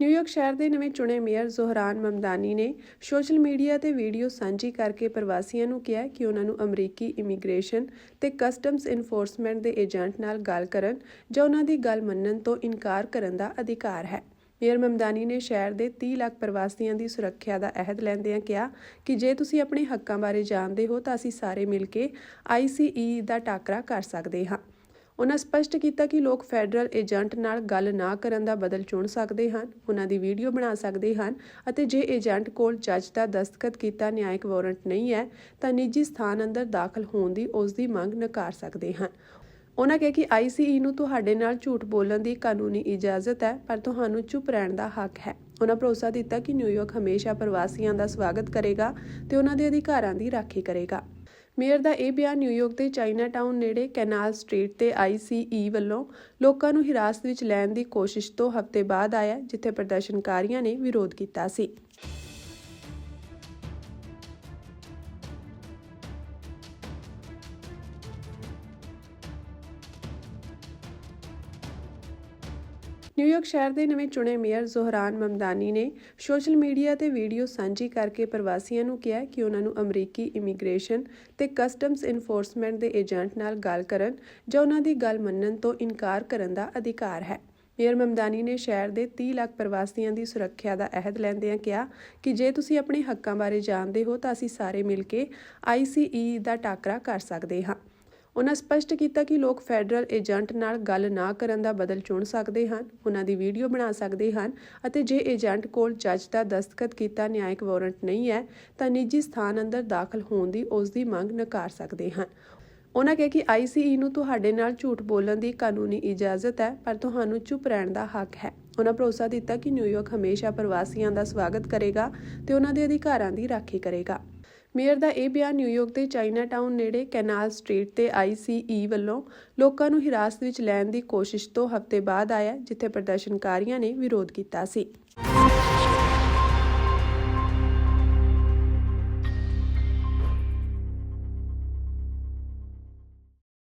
New York ਸ਼ਹਿਰ ਦੇ ਨਵੇਂ ਚੁਣੇ ਮੇਅਰ ਜ਼ੋਹਰਾਨ ਮਮਦਾਨੀ ਨੇ ਸੋਸ਼ਲ ਮੀਡੀਆ ਤੇ ਵੀਡੀਓ ਸਾਂਝੀ ਕਰਕੇ ਪ੍ਰਵਾਸੀਆਂ ਨੂੰ ਕਿਹਾ ਕਿ ਉਹਨਾਂ ਨੂੰ ਅਮਰੀਕੀ ਇਮੀਗ੍ਰੇਸ਼ਨ ਤੇ ਕਸਟਮਸ ਇਨਫੋਰਸਮੈਂਟ ਦੇ ਏਜੰਟ ਨਾਲ ਗੱਲ ਕਰਨ ਜਾਂ ਉਹਨਾਂ ਦੀ ਗੱਲ ਮੰਨਣ ਤੋਂ ਇਨਕਾਰ ਕਰਨ ਦਾ ਅਧਿਕਾਰ ਹੈ। ਮੇਅਰ ਮਮਦਾਨੀ ਨੇ ਸ਼ਹਿਰ ਦੇ 30 ਲੱਖ ਪ੍ਰਵਾਸੀਆਂ ਦੀ ਸੁਰੱਖਿਆ ਦਾ ਅਹਿਦ ਲੈਂਦਿਆਂ ਕਿਹਾ ਕਿ ਜੇ ਤੁਸੀਂ ਆਪਣੇ ਹੱਕਾਂ ਬਾਰੇ ਜਾਣਦੇ ਹੋ ਤਾਂ ਅਸੀਂ ਸਾਰੇ ਮਿਲ ਕੇ ਆਈਸੀਈ ਦਾ ਟਾਕਰਾ ਕਰ ਸਕਦੇ ਹਾਂ। ਉਹਨਾਂ ਸਪਸ਼ਟ ਕੀਤਾ ਕਿ ਲੋਕ ਫੈਡਰਲ ਏਜੰਟ ਨਾਲ ਗੱਲ ਨਾ ਕਰਨ ਦਾ ਬਦਲ ਚੁਣ ਸਕਦੇ ਹਨ ਉਹਨਾਂ ਦੀ ਵੀਡੀਓ ਬਣਾ ਸਕਦੇ ਹਨ ਅਤੇ ਜੇ ਏਜੰਟ ਕੋਲ ਜੱਜ ਦਾ ਦਸਤਖਤ ਕੀਤਾ ਨਿਆਇਕ ਵਾਰੰਟ ਨਹੀਂ ਹੈ, ਤਾਂ ਨਿੱਜੀ ਸਥਾਨ ਅੰਦਰ ਦਾਖਲ ਹੋਣ ਦੀ ਉਸ ਦੀ ਮੰਗ ਨਕਾਰ ਸਕਦੇ ਹਨ। ਉਹਨਾਂ ਕਿਹਾ ਕਿ ਆਈਸੀਈ ਨੂੰ ਤੁਹਾਡੇ ਨਾਲ ਝੂਠ ਬੋਲਣ ਦੀ ਕਾਨੂੰਨੀ ਇਜਾਜ਼ਤ ਹੈ, ਪਰ ਤੁਹਾਨੂੰ ਚੁੱਪ ਰਹਿਣ ਦਾ ਹੱਕ ਹੈ। ਉਹਨਾਂ ਭਰੋਸਾ ਦਿੱਤਾ ਕਿ ਨਿਊਯਾਰਕ ਹਮੇਸ਼ਾ ਪ੍ਰਵਾਸੀਆਂ ਦਾ ਸਵਾਗਤ ਕਰੇਗਾ ਤੇ ਉਹਨਾਂ ਦੇ ਅਧਿਕਾਰਾਂ ਦੀ ਰਾਖੀ ਕਰੇਗਾ। ਮੇਅਰ ਦਾ ਇਹ ਬਿਆਨ ਨਿਊਯਾਰਕ ਦੇ ਚਾਈਨਾ ਟਾਊਨ ਨੇੜੇ ਕੈਨਾਲ ਸਟਰੀਟ ਤੇ ਆਈਸੀਈ ਵੱਲੋਂ ਲੋਕਾਂ ਨੂੰ ਹਿਰਾਸਤ ਵਿੱਚ ਲੈਣ ਦੀ ਕੋਸ਼ਿਸ਼ ਤੋਂ ਹਫ਼ਤੇ ਬਾਅਦ ਆਇਆ, ਜਿੱਥੇ ਪ੍ਰਦਰਸ਼ਨਕਾਰੀਆਂ ਨੇ ਵਿਰੋਧ ਕੀਤਾ ਸੀ। ਨਿਊਯਾਰਕ ਸ਼ਹਿਰ ਦੇ ਨਵੇਂ ਚੁਣੇ ਮੇਅਰ ਜ਼ੋਹਰਾਨ ਮਮਦਾਨੀ ਨੇ ਸੋਸ਼ਲ ਮੀਡੀਆ ਤੇ ਵੀਡੀਓ ਸਾਂਝੀ ਕਰਕੇ ਪ੍ਰਵਾਸੀਆਂ ਨੂੰ ਕਿਹਾ ਕਿ ਉਹਨਾਂ ਨੂੰ ਅਮਰੀਕੀ ਇਮੀਗ੍ਰੇਸ਼ਨ ਤੇ ਕਸਟਮਸ ਇਨਫੋਰਸਮੈਂਟ ਦੇ ਏਜੰਟ ਨਾਲ ਗੱਲ ਕਰਨ ਜਾਂ ਉਹਨਾਂ ਦੀ ਗੱਲ ਮੰਨਣ ਤੋਂ ਇਨਕਾਰ ਕਰਨ ਦਾ ਅਧਿਕਾਰ ਹੈ। ਮੇਅਰ ਮਮਦਾਨੀ ਨੇ ਸ਼ਹਿਰ ਦੇ 30 ਲੱਖ ਪ੍ਰਵਾਸੀਆਂ ਦੀ ਸੁਰੱਖਿਆ ਦਾ ਅਹਿਦ ਲੈਂਦਿਆਂ ਕਿਹਾ ਕਿ ਜੇ ਤੁਸੀਂ ਆਪਣੇ ਹੱਕਾਂ ਬਾਰੇ ਜਾਣਦੇ ਹੋ ਤਾਂ ਅਸੀਂ ਸਾਰੇ ਮਿਲ ਕੇ ਆਈਸੀਈ ਦਾ ਟਾਕਰਾ ਕਰ ਸਕਦੇ ਹਾਂ। ਉਹਨਾਂ ਸਪਸ਼ਟ ਕੀਤਾ ਕਿ ਲੋਕ ਫੈਡਰਲ ਏਜੰਟ ਨਾਲ ਗੱਲ ਨਾ ਕਰਨ ਦਾ ਬਦਲ ਚੁਣ ਸਕਦੇ ਹਨ ਉਹਨਾਂ ਦੀ ਵੀਡੀਓ ਬਣਾ ਸਕਦੇ ਹਨ ਅਤੇ ਜੇ ਏਜੰਟ ਕੋਲ ਜੱਜ ਦਾ ਦਸਤਖਤ ਕੀਤਾ ਨਿਆਇਕ ਵਾਰੰਟ ਨਹੀਂ ਹੈ, ਤਾਂ ਨਿੱਜੀ ਸਥਾਨ ਅੰਦਰ ਦਾਖਲ ਹੋਣ ਦੀ ਉਸ ਦੀ ਮੰਗ ਨਕਾਰ ਸਕਦੇ ਹਨ। ਉਹਨਾਂ ਕਿਹਾ ਕਿ ਆਈਸੀਈ ਨੂੰ ਤੁਹਾਡੇ ਨਾਲ ਝੂਠ ਬੋਲਣ ਦੀ ਕਾਨੂੰਨੀ ਇਜਾਜ਼ਤ ਹੈ, ਪਰ ਤੁਹਾਨੂੰ ਚੁੱਪ ਰਹਿਣ ਦਾ ਹੱਕ ਹੈ। ਉਹਨਾਂ ਭਰੋਸਾ ਦਿੱਤਾ ਕਿ ਨਿਊਯਾਰਕ ਹਮੇਸ਼ਾ ਪ੍ਰਵਾਸੀਆਂ ਦਾ ਸਵਾਗਤ ਕਰੇਗਾ ਤੇ ਉਹਨਾਂ ਦੇ ਅਧਿਕਾਰਾਂ ਦੀ ਰਾਖੀ ਕਰੇਗਾ। ਮੇਅਰ ਦਾ ਇਹ ਬਿਆਨ ਨਿਊਯਾਰਕ ਦੇ ਚਾਈਨਾ ਟਾਊਨ ਨੇੜੇ ਕੈਨਾਲ ਸਟਰੀਟ ਤੇ ਆਈਸੀਈ ਵੱਲੋਂ ਲੋਕਾਂ ਨੂੰ ਹਿਰਾਸਤ ਵਿੱਚ ਲੈਣ ਦੀ ਕੋਸ਼ਿਸ਼ ਤੋਂ ਹਫ਼ਤੇ ਬਾਅਦ ਆਇਆ, ਜਿੱਥੇ ਪ੍ਰਦਰਸ਼ਨਕਾਰੀਆਂ ਨੇ ਵਿਰੋਧ ਕੀਤਾ ਸੀ।